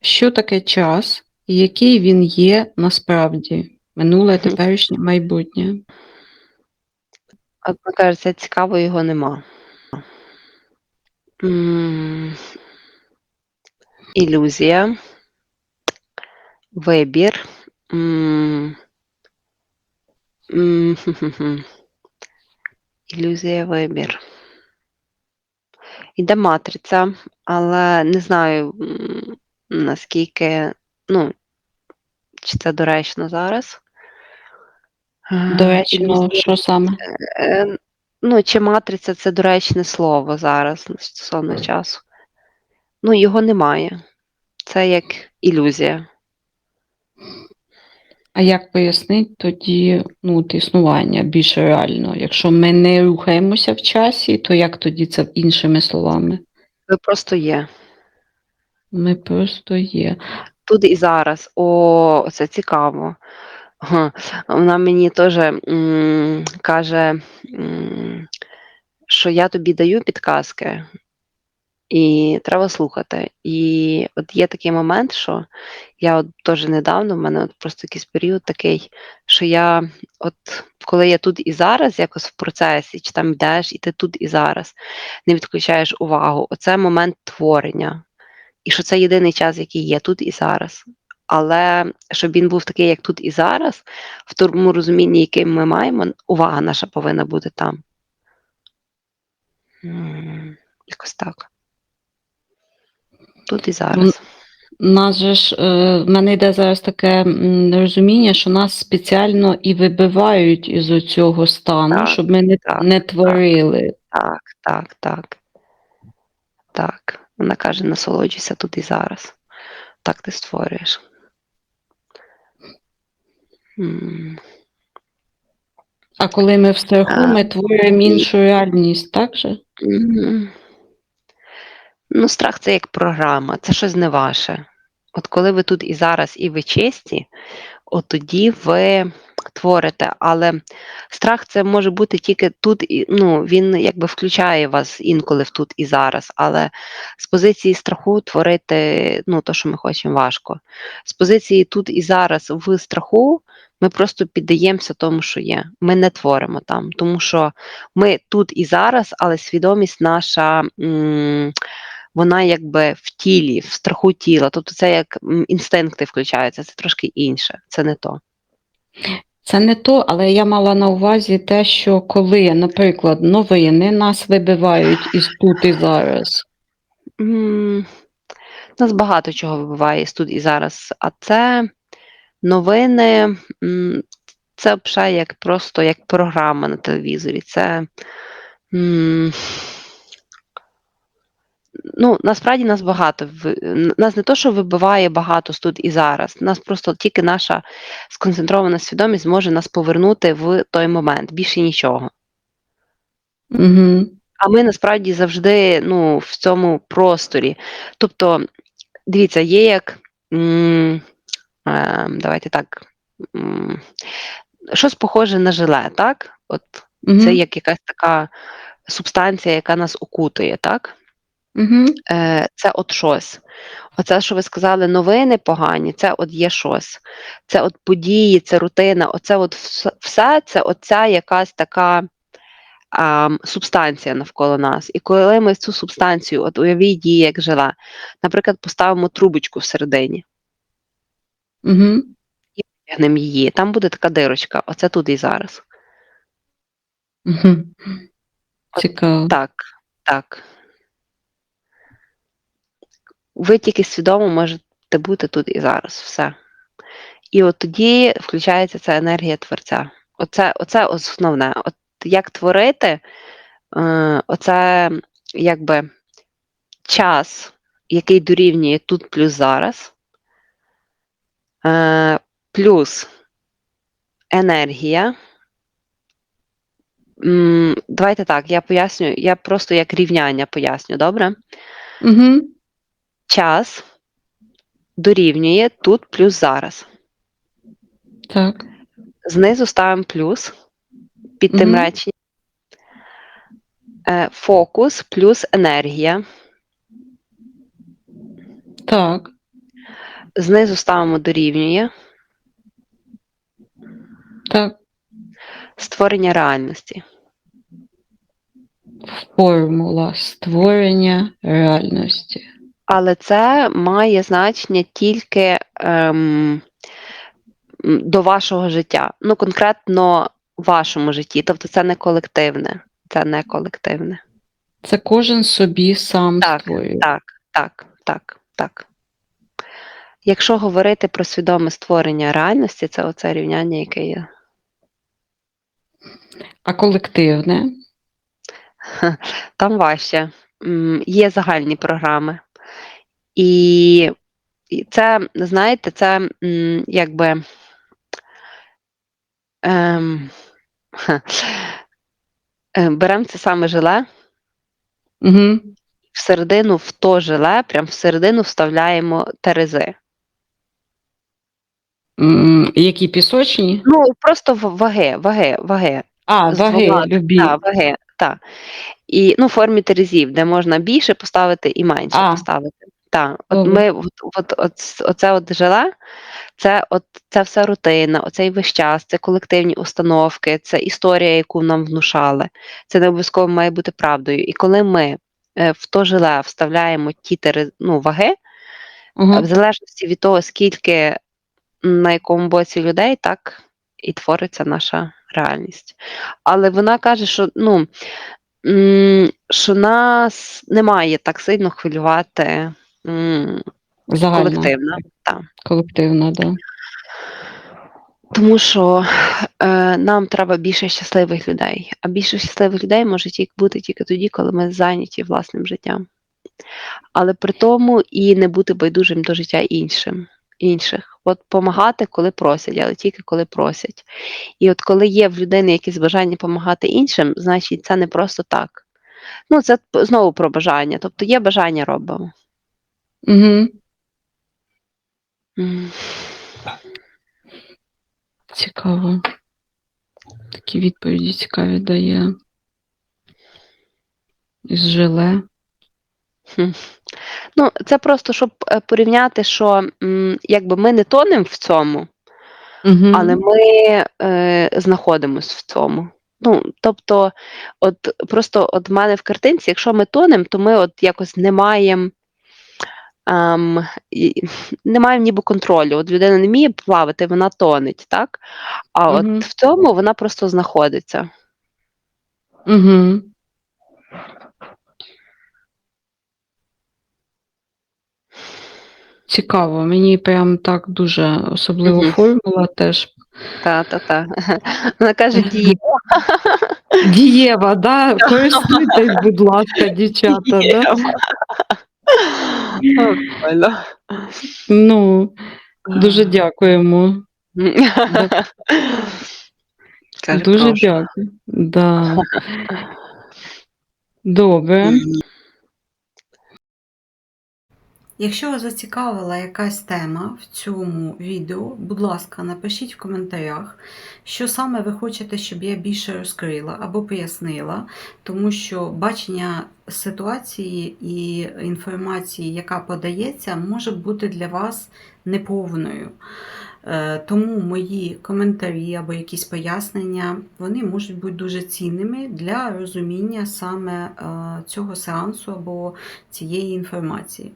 Що таке час і який він є насправді? Минуле, теперішнє, майбутнє. От мені кажеться, цікаво його нема. Ілюзія. Вибір. Ілюзія, вибір. Іде матриця, але не знаю, наскільки, ну, чи це доречно зараз. Е, Доречно, що саме? е, ну, чи матриця це доречне слово зараз стосовно часу. Ну, його немає. Це як ілюзія. А як пояснити тоді ну, от існування більш реально? Якщо ми не рухаємося в часі, то як тоді це іншими словами? Ви просто є. Ми просто є. Тут і зараз. О, це цікаво. Вона мені теж каже, що я тобі даю підказки, і треба слухати. І от є такий момент, що я от теж недавно, в мене от просто якийсь період такий, що я, от коли я тут і зараз, якось в процесі, чи там йдеш, і ти тут і зараз, не відключаєш увагу. Оце момент творення. І що це єдиний час, який є тут і зараз. Але щоб він був такий, як тут і зараз, в тому розумінні, яким ми маємо, увага наша повинна бути там. Якось так. Тут і зараз. Нас же ж, е, в мене йде зараз таке розуміння, що нас спеціально і вибивають із цього стану, Так, щоб ми не, так, не творили. Так, так, так. Вона каже, насолоджуйся тут і зараз. Так ти створюєш. А коли ми в страху, ми творюємо іншу реальність, так же? Ну, страх це як програма, це щось не ваше. От коли ви тут і зараз, і ви честі, от тоді ви творите. Але страх це може бути тільки тут, ну, він якби включає вас інколи в тут і зараз. Але з позиції страху творити ну, то, що ми хочемо, важко. З позиції тут і зараз в страху ми просто піддаємося тому, що є. Ми не творимо там, тому що ми тут і зараз, але свідомість наша. М- вона якби в тілі, в страху тіла. Тобто це як інстинкти включаються, це трошки інше, це не то. Це не то, але я мала на увазі те, що коли, наприклад, новини нас вибивають із тут і зараз. М, Нас багато чого вибиває з тут і зараз. А це новини, це взагалі як просто як програма на телевізорі. Це м, ну, насправді нас багато. Нас не то, що вибиває багато тут і зараз. Нас просто тільки наша сконцентрована свідомість може нас повернути в той момент. Більше нічого. Угу. А ми насправді завжди ну, в цьому просторі. Тобто, дивіться, є як. М, е, давайте так. м, Щось похоже на желе, так? От Угу. це як якась така субстанція, яка нас окутує, так? Угу. Це от щось. Оце, що ви сказали, новини погані, це от є щось. Це от події, це рутина, оце от все, це оця якась така а, субстанція навколо нас. І коли ми цю субстанцію, от уявіть її як желе, наприклад, поставимо трубочку всередині, Угу. витягнемо її, там буде така дирочка, оце тут і зараз. Угу. Цікаво. Так, так. Ви тільки свідомо можете бути тут і зараз. Все. І от тоді включається ця енергія творця. Оце, оце основне. От як творити, е, оце якби час, який дорівнює тут плюс зараз, е, плюс енергія. Давайте так, я поясню, я просто як рівняння поясню, добре? Угу. Час дорівнює тут плюс зараз. Так. Знизу ставимо плюс під тим Мгм. реченням. Е, Фокус плюс енергія. Так. знизу ставимо дорівнює Так, створення реальності. формула створення реальності. Але це має значення тільки ем, до вашого життя. Ну, конкретно в вашому житті. Тобто це не колективне. Це не колективне. Це кожен собі сам Так, створює. Так, так, так, так. Якщо говорити про свідоме створення реальності, це оце рівняння, яке є. А колективне? Там важче. Є загальні програми. І і це, знаєте, це м, якби. Ем, ха, е, беремо це саме желе, Угу. всередину в то желе, прям всередину вставляємо терези. Які пісочні? Ну, просто в- ваги, ваги, ваги. А, з ваги, любі. Так, ваги, так. І ну, в формі терезів, де можна більше поставити і менше А. поставити. Так, от ми от, от, от, оце от желе, це от це все рутина, оцей весь час, це колективні установки, це історія, яку нам внушали. Це не обов'язково має бути правдою. І коли ми е, в то желе вставляємо ті ну, ваги, Угу. в залежності від того, скільки на якому боці людей, так і твориться наша реальність. Але вона каже, що ну, м, що нас не має так сильно хвилювати Загальна. колективна. Так. Колективна, да. Тому що е, нам треба більше щасливих людей. А більше щасливих людей може тільки бути тільки тоді, коли ми зайняті власним життям. Але при тому і не бути байдужим до життя іншим. інших. От допомагати, коли просять, але тільки коли просять. І от коли є в людини якесь бажання допомагати іншим, значить це не просто так. Ну, це знову про бажання. Тобто є бажання робимо. Угу. М. Цікаво. Такі відповіді цікаві дає. Із желе. Ну, це просто щоб е, порівняти, що м, якби ми не тонемо в цьому, Угу. але ми е, знаходимося в цьому. Ну, тобто, от просто от в мене в картинці, якщо ми тонемо, то ми от якось не маємо. Ем, і- не маємо ніби контролю. От людина не вміє плавати, вона тонеть, так? А Мгм. от в цьому вона просто знаходиться. Угу. Цікаво, мені прям так дуже особливо Мгм. формула теж. Та-та-та. Вона каже, дієва. Дієва, да? Користуйтесь, будь ласка, дівчата, да? Дієва. О. Ну, дуже дякуємо. Дуже прошу. дякую. Да. Добре. Якщо вас зацікавила якась тема в цьому відео, будь ласка, напишіть в коментарях, що саме ви хочете, щоб я більше розкрила або пояснила, тому що бачення ситуації і інформації, яка подається, може бути для вас неповною. Е, Тому мої коментарі або якісь пояснення вони можуть бути дуже цінними для розуміння саме е, цього сеансу або цієї інформації.